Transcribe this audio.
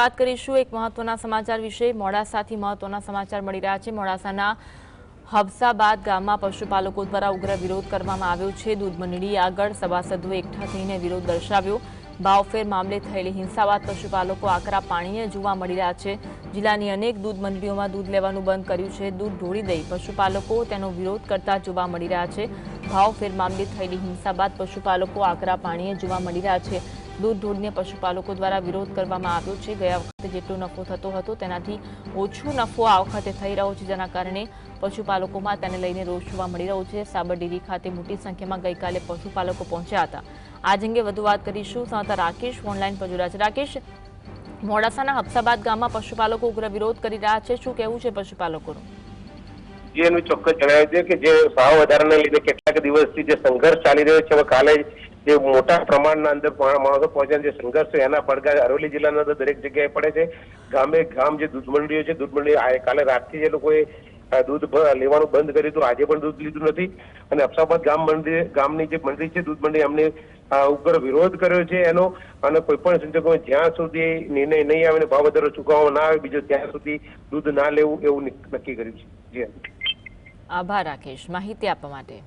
વાત કરીશું એક મહત્વના સમાચાર વિશે. મોડાસાથી મહત્વના સમાચાર મળી રહ્યા છે. મોડાસાના હબસાબાદ ગામમાં પશુપાલકો દ્વારા ઉગ્ર વિરોધ કરવામાં આવ્યો છે. દૂધ મંડળી આગળ સભાસદોએ એકઠા થઈને વિરોધ દર્શાવ્યો. ભાવફેર મામલે થયેલી હિંસા બાદ પશુપાલકો આકરા પાણીએ જોવા મળી રહ્યા છે. જિલ્લાની અનેક દૂધ મંડળીઓમાં દૂધ લેવાનું બંધ કર્યું છે. દૂધ ઢોળી દઈ પશુપાલકો તેનો વિરોધ કરતા જોવા મળી રહ્યા છે. ભાવફેર મામલે થયેલી હિંસા બાદ પશુપાલકો આકરા પાણીએ જોવા મળી રહ્યા છે. દૂધ ઢોળીને પશુપાલકો દ્વારા વિરોધ કરવામાં આવ્યો છે. ગયા વખતે જેટલો નફો થતો હતો તેનાથી ઓછો નફો આ વખતે થઈ રહ્યો છે, જેના કારણે પશુપાલકોમાં તેને લઈને રોષ જોવા મળી રહ્યો છે. સાબર ખાતે મોટી સંખ્યામાં ગઈકાલે પશુપાલકો પહોંચ્યા હતા. આજ અંગે વધુ વાત કરીશું. સંવાદદાતા રાકેશ ઓનલાઈન પર જોડાયા છે. રાકેશ, મોડાસાના હફસાબાદ ગામમાં પશુપાલકો ઉગ્ર વિરોધ કરી રહ્યા છે. શું કહેવું છે પશુપાલકોનું? જે, એનું ચોક્કસ જણાવ્યું છે કે જે ભાવ વધારાને લીધે કેટલાક દિવસથી જે સંઘર્ષ ચાલી રહ્યો છે કાલે જે મોટા પ્રમાણના અંદર માણસો પહોંચ્યા જે સંઘર્ષ એના પડઘા અરવલ્લી જિલ્લાના અંદર દરેક જગ્યાએ પડે છે. ગામે ગામ જે દૂધ મંડળીઓ છે, દૂધ મંડળી કાલે રાતથી જે લોકોએ દૂધ લેવાનું બંધ કર્યું હતું, આજે પણ દૂધ લીધું નથી. અને અફસાબાદ ગામ મંડળી, ગામની જે મંડળી છે, દૂધ મંડળી એમને ઉગ્ર વિરોધ કર્યો છે એનો. અને કોઈ પણ સંજોગોમાં જ્યાં સુધી નિર્ણય નહીં આવે ને ભાવ વધારો ચૂકવવામાં ના આવે, બીજો ત્યાં સુધી દૂધ ના લેવું એવું નક્કી કર્યું છે. જી. આભાર, રાકેશ. માહિતી આપવા માટે.